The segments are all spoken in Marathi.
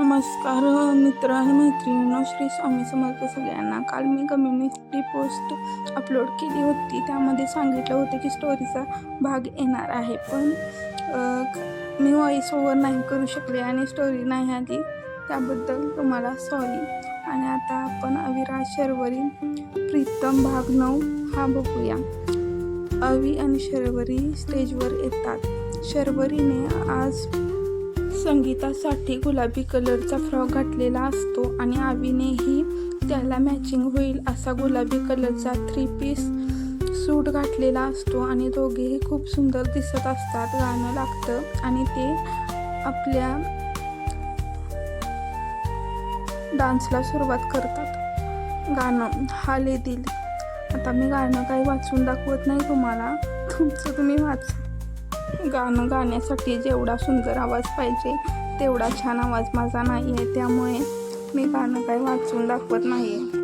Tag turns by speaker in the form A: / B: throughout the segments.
A: नमस्कार मित्र आणि मैत्रिणींनो श्री स्वामी समर्थ सगळ्यांना काल मी कम्युनिटी पोस्ट अपलोड केली होती त्यामध्ये सांगितलं होतं की स्टोरीचा भाग येणार आहे. पण मी व्हॉइस ओव्हर नाही करू शकले आणि स्टोरी नाही आली त्याबद्दल तुम्हाला सॉरी आणि आता आपण अविराज शर्वरी प्रीतम भाग नऊ हा बघूया. अवी आणि शर्वरी स्टेजवर येतात. शर्वरीने आज संगीतासाठी गुलाबी कलरचा फ्रॉक घातलेला असतो आणि आवीनेही त्याला मॅचिंग होईल असा गुलाबी कलरचा थ्री पीस सूट घातलेला असतो आणि दोघेही खूप सुंदर दिसत असतात गाणं लागतं आणि ते आपल्या डान्सला सुरुवात करतात. गाणं हाले दिल. आता मी गाणं काही वाचून दाखवत नाही तुम्हाला. तुमचं तुम्ही वाचा. गाणं गाण्यासाठी जेवढा सुंदर आवाज पाहिजे तेवढा छान आवाज माझा नाही आहे त्यामुळे मी गाणं काही वाचून दाखवत नाही आहे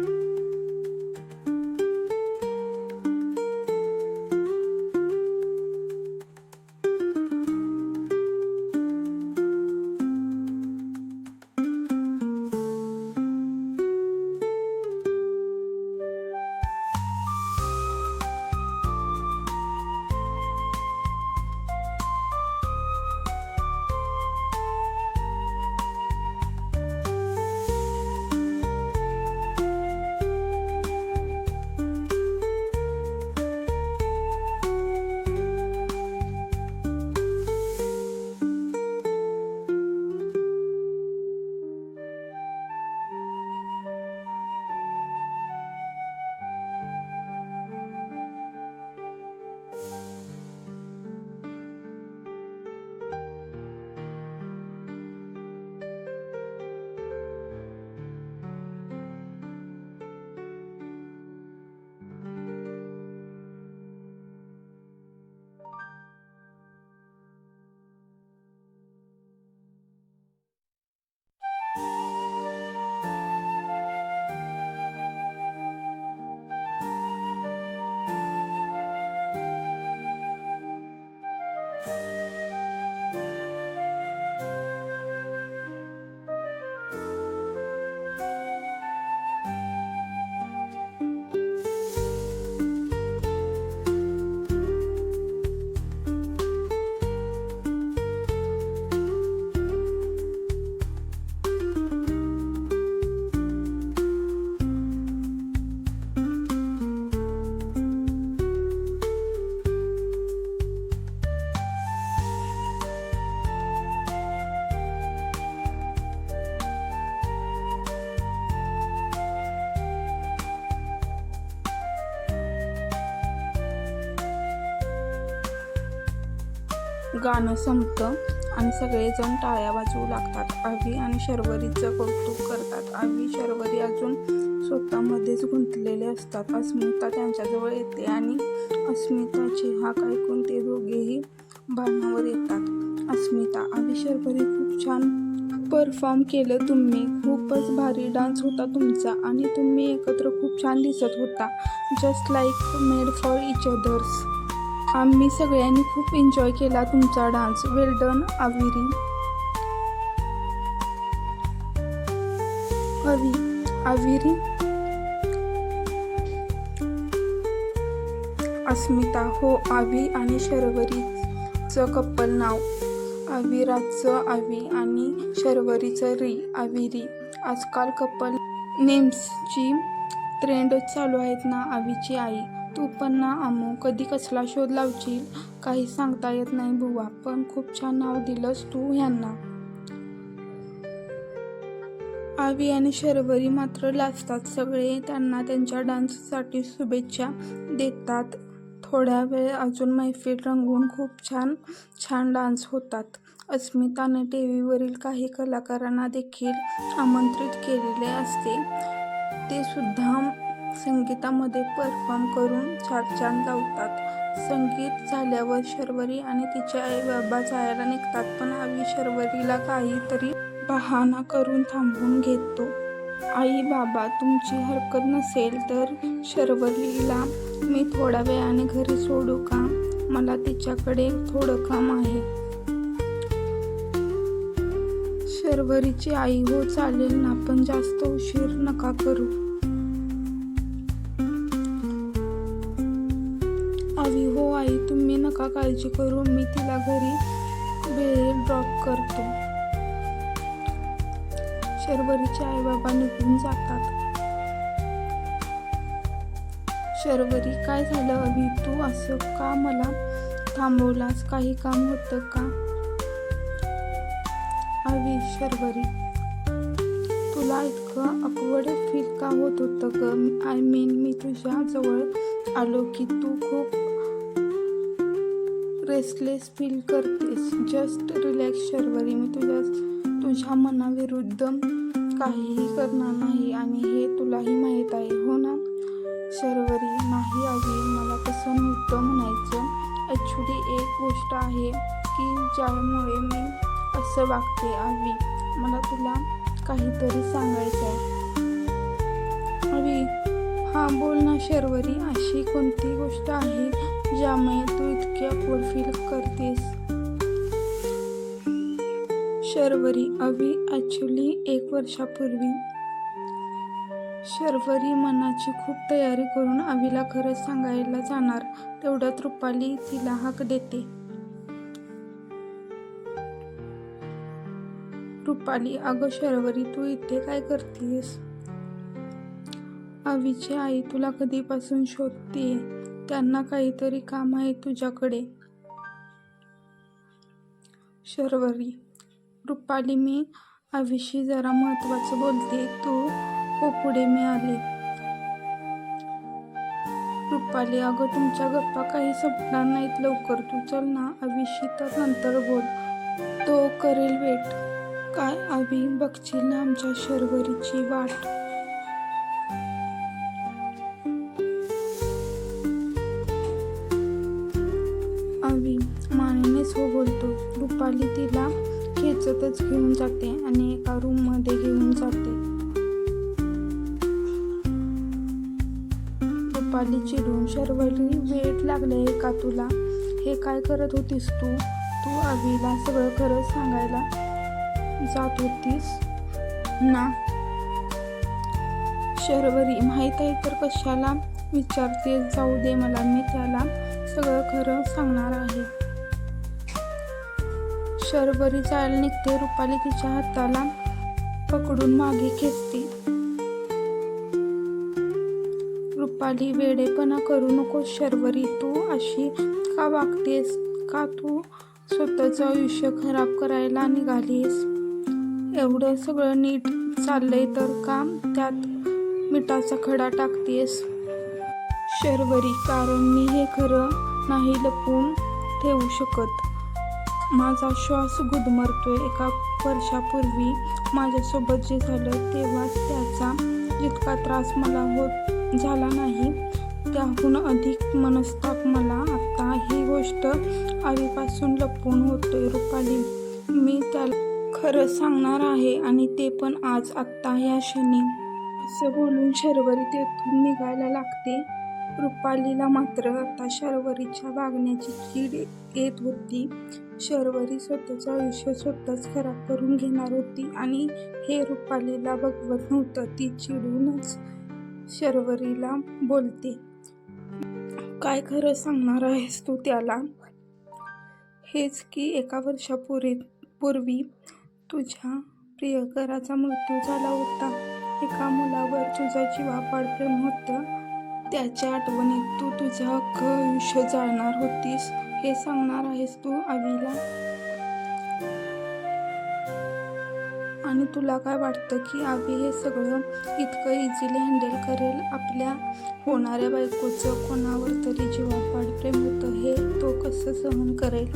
A: गाणं संपतं आणि सगळेजण टाळ्या वाजवू लागतात. आवी आणि शर्वरीचं कौतुक करतात. आवी शर्वरी अजून स्वतःमध्येच गुंतलेले असतात. अस्मिता त्यांच्याजवळ येते आणि अस्मिताची हाक ऐकून ते दोघेही भानावर येतात. अस्मिता आवी शर्वरी खूप छान परफॉर्म केलं तुम्ही. खूपच भारी डान्स होता तुमचा आणि तुम्ही एकत्र खूप छान दिसत होता. Just like made for each others आम्ही सगळ्यांनी खूप एन्जॉय केला तुमचा डान्स वेल डन आविरी अवी आविरी अस्मिता हो आवी आणि शर्वरीचं कप्पल नाव. आविराचं आवी आणि शर्वरीचं री आविरी आजकाल कपल नेम्सची ट्रेंड चालू आहेत ना आवीची आई. तू पण ना आमू कधी कसला शोध लावशील? काही सांगता येत नाही बुवा. पण खूप छान नाव दिलंस तू ह्यांना. आवी आणि शर्वरी मात्र लाजतात सगळे. त्यांना त्यांच्या डान्ससाठी शुभेच्छा देतात. थोड्या वेळ अजून मैफिल रंगवून खूप छान छान डान्स होतात. अस्मिताने टी व्हीवरील काही कलाकारांना देखील आमंत्रित केलेले असते. ते सुद्धा संगीतामध्ये परफॉर्म करून छान छान लावतात संगीत झाल्यावर शर्वरी आणि तिचे आई बाबा जायला निघतात पण आवी शर्वरीला काहीतरी बहाणा करून थांबवून घेतो. आई बाबा तुमची हरकत नसेल तर शर्वरीला मी थोड्या वेळाने घरी सोडू का? मला तिच्याकडे थोडं काम आहे. शर्वरीची आई हो चालेल ना पण जास्त उशीर नका करू. म्हणाली हो आई तुम्ही नका काळजी करू मी तिला घरी वेळेत ड्रॉप करतो. शर्वरीचे आई बाबा निघून जातात. शर्वरी काय झालं अभि? तू असं का मला थांबवलास? काही काम होतं का? अभि शर्वरी तुला इतकं अपवड फील का होत होतं ग? आय मीन मी तुझ्या जवळ आलो की तू खूप रेस्टलेस फील करतेस. Just relax Sharvari. मी तुझ्या तुझ्या मनाविरुद्ध काहीही करणार नाही आणि हे तुलाही माहीत आहे हो ना? शर्वरी नाही आजी मला तसं नव्हतं म्हणायचं. ॲक्च्युली एक गोष्ट आहे की ज्यामुळे मी असं वागते आवी. मला तुला काहीतरी सांगायचं आहे आवी हां बोल ना शर्वरी. अशी कोणती गोष्ट आहे ज्यामुळे तू इतके अपवड फील करतेस. शर्वरी अवी ॲक्च्युली एक वर्षापूर्वी. शर्वरी मनाची खूप तयारी करून अवीला खरंच सांगायला जाणार तेवढ्यात रुपाली तिला हाक देते. रुपाली अगं शर्वरी तू इथे काय करतेस? अवीची आई तुला कधीपासून शोधते? त्यांना काहीतरी काम आहे तुझ्याकडे. शर्वरी रुपाली मी अवीशी जरा महत्त्वाचं बोलते. तू हो पुढे मी आले. रुपाली अगं तुमच्या गप्पा काही संपणार नाहीत लवकर. तू चल ना अवीशी तर नंतर बोल. तो करेल वेट. काय अवी बघशील ना आमच्या शर्वरीची वाट. रुपाली तिला. खेचतच घेऊन जाते आणि एका रूममध्ये घेऊन जाते. रुपाली चिडून शर्वरीने वेट लागले का तुला? हे काय करत होतीस तू? तू आवीला सगळं खरं सांगायला जात होतीस? ना. शर्वरी माहीत आहे तर कशाला विचारते जाऊ दे मला मी त्याला सगळं खरं सांगणार आहे. शर्वरी जायला निघते. रुपाली तिच्या हाताला पकडून मागे खेचते. रुपाली वेडेपणा करू नको शर्वरी. तू अशी का वागतेस? का तू स्वतःचं आयुष्य खराब करायला निघालीस? एवढं सगळं नीट चाललंय तर का त्यात मिठाचा खडा टाकतेस. शर्वरी कारण मी हे खरं नाही लपवून ठेवू शकत. माझा श्वास गुदमरतोय. एका वर्षापूर्वी माझ्यासोबत जे झालं तेव्हा त्याचा जितका त्रास मला होत झाला नाही. त्याहून अधिक मनस्ताप मला आता ही गोष्ट आईपासून लपवून होतोय रुपाली. मी त्याला खरं सांगणार आहे आणि ते पण आज आत्ता या क्षणी. असं बोलून शर्वरी तेथून निघायला लागते. रुपालीला मात्र आता शर्वरीच्या वागण्याची कीड येत होती. शर्वरी स्वतःचं आयुष्य स्वतःच खराब करून घेणार होती आणि हे रुपालीला बघवत नव्हतं. ती चिडूनच शर्वरीला बोलते काय खरं सांगणार आहेस तू त्याला? हेच की एका वर्षापूर्वी पूर्वी तुझ्या प्रियकराचा मृत्यू झाला होता. एका मुलावर तुझा जीवापाड प्रेम होतं. त्याच्या आठवणीत तू तुझं अख्खं आयुष्य जाळणार होतीस. हे सांगणार आहेस तू आवीला आणि तुला काय वाटतं की आवी हे सगळं इतकं इझिली हँडल करेल? आपल्या होणाऱ्या बायकोचं कोणावर तरी जीवापाड प्रेम होतं हे तो कसं सहन करेल?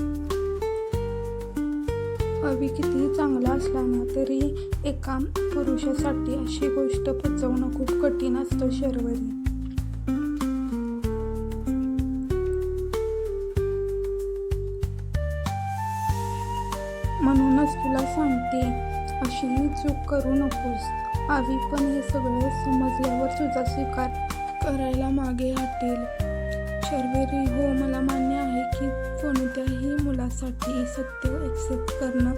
A: अवी कितीही चांगला असला ना तरी एका पुरुषासाठी अशी गोष्ट पचवणं खूप कठीण असतं शर्वरी. तुला सांगते अशी मी चूक करू नकोस. आवी पण हे सगळं समजल्यावर तुझा स्वीकार करायला मागे हटेल. शर्वेरी हो मला मान्य आहे की कोणत्याही मुलासाठी सत्य एक्सेप्ट करणं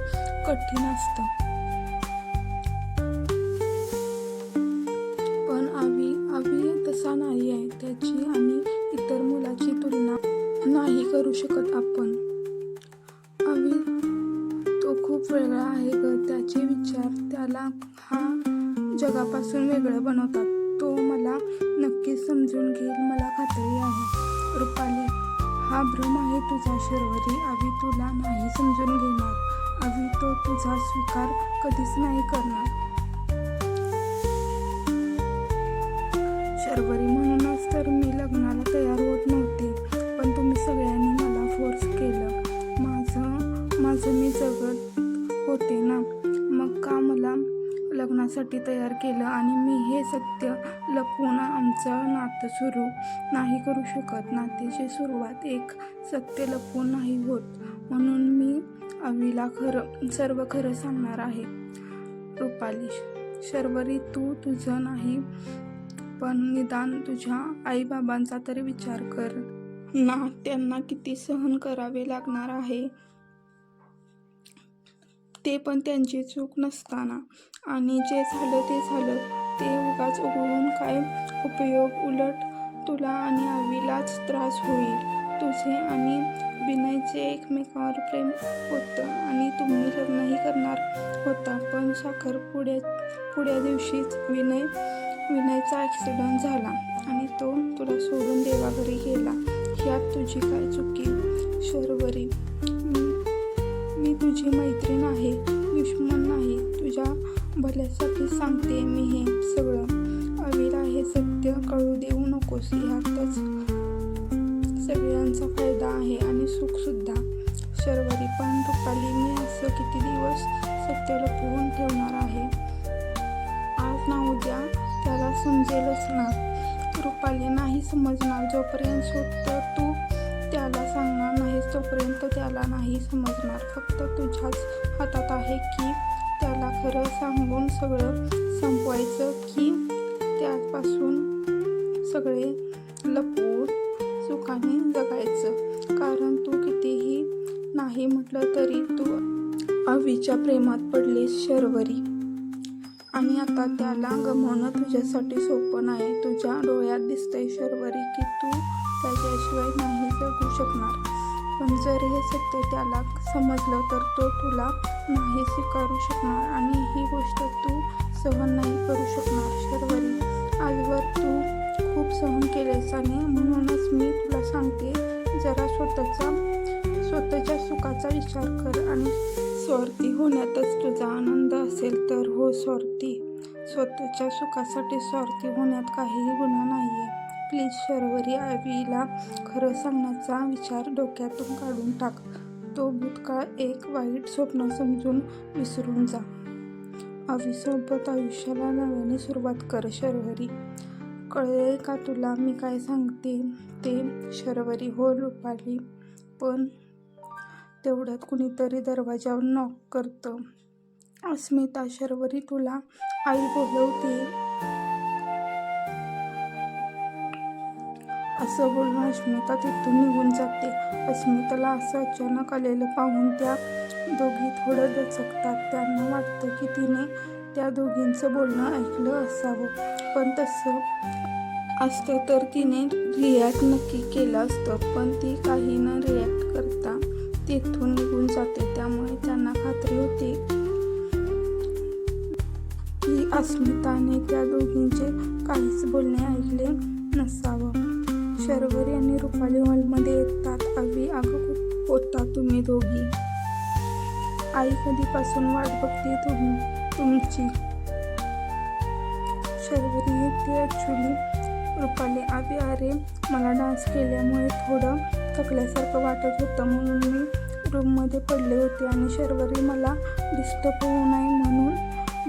A: कठीण असतं. हा जगापासून वेगळं बनवतात. तो मला नक्कीच समजून घेईल. मला खात्री आहे. रुपाली हा भ्रम आहे तुझा शर्वरी. अभि तुला नाही समजून घेणार. अभि तो तुझा स्वीकार कधीच नाही करणार. शर्वरी म्हणूनच तर मी लग्नासाठी तयार केलं आणि मी हे सत्य लपवून आमचं नातं सुरू नाही करू शकत. नात्याची सुरुवात एक सत्य लपवून नाही होत म्हणून मी अवीला खरं सर्व खरं सांगणार आहे. रुपाली शर्वरी तू तुझं नाही पण निदान तुझ्या आईबाबांचा तरी विचार कर. ना त्यांना किती सहन करावे लागणार आहे? ते पण त्यांची चूक नसताना. आणि जे झालं ते झालं. ते उगाच उघडून काय उपयोग? उलट तुला आणि आवीलाच त्रास होईल. तुझे आणि विनयचे एकमेकावर प्रेम होतं आणि तुम्ही लग्नही करणार होता. पण साखर पुढे पुढ्या दिवशीच विनय विनयचा ॲक्सिडंट झाला आणि तो तुला सोडून देवाघरी गेला. यात तुझी काय चुकी? शर्वरी. मी- मी तुझी मैत्रीण आहे. दुश्मन नाही. तुझ्या भल्यासाठी सांगते मी हे सगळं. अविरा हे सत्य कळू देऊ नकोस. ह्यातच सगळ्यांचा फायदा आहे आणि सुखसुद्धा. शर्वरी पण रुपाली मी असं किती दिवस सत्य लपवून ठेवणार आहे? आज ना उद्या त्याला समजेलच ना. रुपाली नाही समजणार जोपर्यंत स्वतः तू त्याला सांगणार नाहीस तोपर्यंत त्याला नाही समजणार. फक्त तुझ्याच हातात आहे की खरं सांगून सगळं संपवायचं की त्यापासून सगळे लपवून सुखाने जगायचं. कारण तू कितीही नाही म्हटलं तरी तू अवीच्या प्रेमात पडलीस शर्वरी. आणि आता त्याला गमवणं तुझ्यासाठी सोपं नाही. तुझ्या डोळ्यात दिसतंय शर्वरी की तू त्याच्याशिवाय नाही जगू शकणार. पण जर हे सत्य त्याला समजलं तर तो तुला नाही स्वीकारू शकणार आणि ही गोष्ट तू सहन नाही करू शकणार शर्वरी. आजवर तू खूप सहन केलेस आणि म्हणूनच मी तुला सांगते जरा स्वतःचा स्वतःच्या सुखाचा विचार कर आणि स्वार्थी होण्यातच तुझा आनंद असेल तर हो स्वार्थी. स्वतःच्या सुखासाठी स्वार्थी होण्यात काहीही गुन्हा नाही आहे प्लीज शर्वरी आवीला खरं सांगण्याचा विचार डोक्यातून काढून टाक. तो भूतकाळ एक वाईट स्वप्न समजून विसरून जा. आवीसोबत आयुष्याला नव्याने सुरुवात कर शर्वरी. कळले का तुला मी काय सांगते? ते शर्वरी हो रुपाली. पण तेवढ्यात कुणीतरी दरवाजावर नॉक करतं. अस्मिता शर्वरी तुला आई बोलवते. असं बोलून अस्मिता तिथून निघून जाते. अस्मिताला असं अचानक आलेलं पाहून त्या दोघी थोडं दचकतात. त्यांना वाटतं की तिने त्या दोघींचं बोलणं ऐकलं असावं. पण तसं असतं तर तिने रिॲक्ट नक्की केलं असतं. पण ती काही न रिॲक्ट करता तिथून निघून जाते. त्यामुळे त्यांना खात्री होती की अस्मिताने त्या दोघींचे काहीच बोलणे ऐकले नसावं. शर्वरी आणि रुपाली हॉलमध्ये येतात. अगदी आग होता तुम्ही दोघी. आई कधीपासून वाट बघते तुम्ही तुमची? शर्वरी येते ॲक्च्युली रुपाली अवी अरे मला डान्स केल्यामुळे थोडं थकल्यासारखं वाटत होतं म्हणून मी रूममध्ये पडले होते आणि शर्वरी मला डिस्टर्ब होऊ नये म्हणून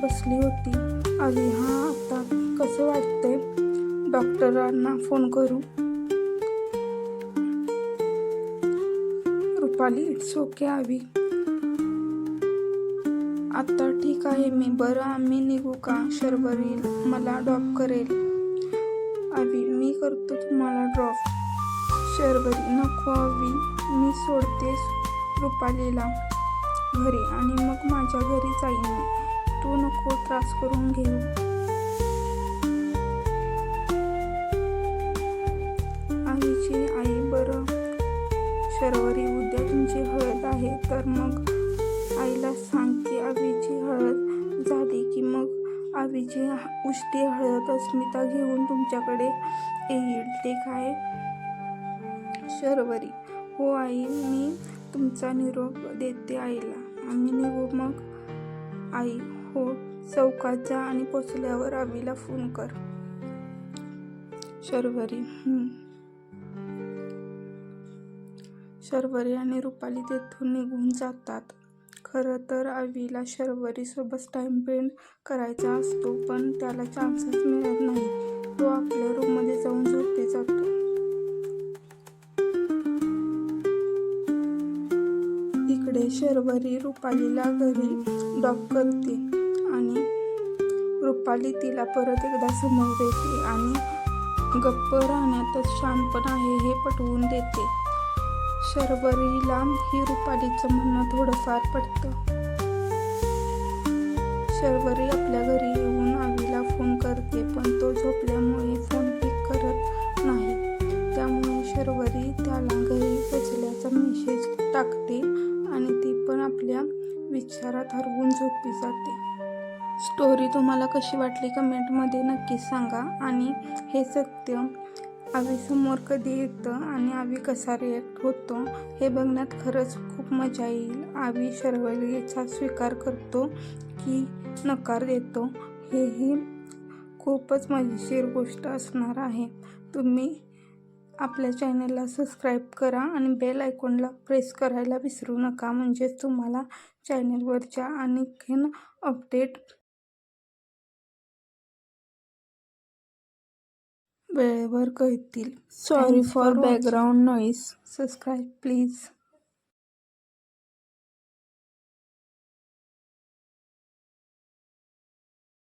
A: बसली होती. अरे हां आता कसं वाटतंय? डॉक्टरांना फोन करू. रुपाली इट्स ओके आवी. आता ठीक आहे मी बरं आम्ही निघू का? शर्वरी मला ड्रॉप करेल. आवी मी करतो तुम्हाला ड्रॉप शर्वरी नको आवी मी सोडते रुपालीला घरी आणि मग माझ्या घरी जाईन मी. तू नको त्रास करून घेऊ. आईची आई बरं. शर्वरी तर मग आईला सांग की आवीची हळद आवीची उष्टी हळद अस्मिता घेऊन तुमच्याकडे येईल. ते काय? शर्वरी. हो आई मी तुमचा निरोप देते आईला. आम्ही निघू मग? आई हो. चौकात जा आणि पोचल्यावर आवीला फोन कर. शर्वरी. शर्वरी आणि रुपाली तेथून निघून जातात. खरं तर आवीला शर्वरीसोबत टाइम स्पेंड करायचा असतो पण त्याला चान्सच मिळत नाही. तो आपल्या रूममध्ये जाऊन झोपी जातो. इकडे शर्वरी रुपालीला घरी डॉप करते आणि रुपाली तिला परत एकदा समोर देते आणि गप्प राहण्यातच शांतपण आहे हे पटवून देते. शर्वरीला ही रुपालीचं म्हणणं थोडंफार पडतं शर्वरी आपल्या घरी येऊन आवीला फोन करते पण तो झोपल्यामुळे फोन पिक करत नाही. त्यामुळे शर्वरी त्याला घरी पोचल्याचा मेसेज टाकते आणि ती पण आपल्या विचारात हरवून झोपी जाते. स्टोरी तुम्हाला कशी वाटली कमेंटमध्ये नक्कीच सांगा आणि हे सत्य आवीसमोर कधी येतं आणि आवी कसा रिॲक्ट होतो हे बघण्यात खरंच खूप मजा येईल. आवी शर्वलीचा स्वीकार करतो की नकार देतो हेही खूपच मजेशीर गोष्ट असणार आहे. तुम्ही आपल्या चॅनलला सबस्क्राईब करा आणि बेल आयकॉनला प्रेस करायला विसरू नका. म्हणजेच तुम्हाला चॅनलवरच्या आणखीन अपडेट वेळेवर कळतील. Sorry for background noise subscribe please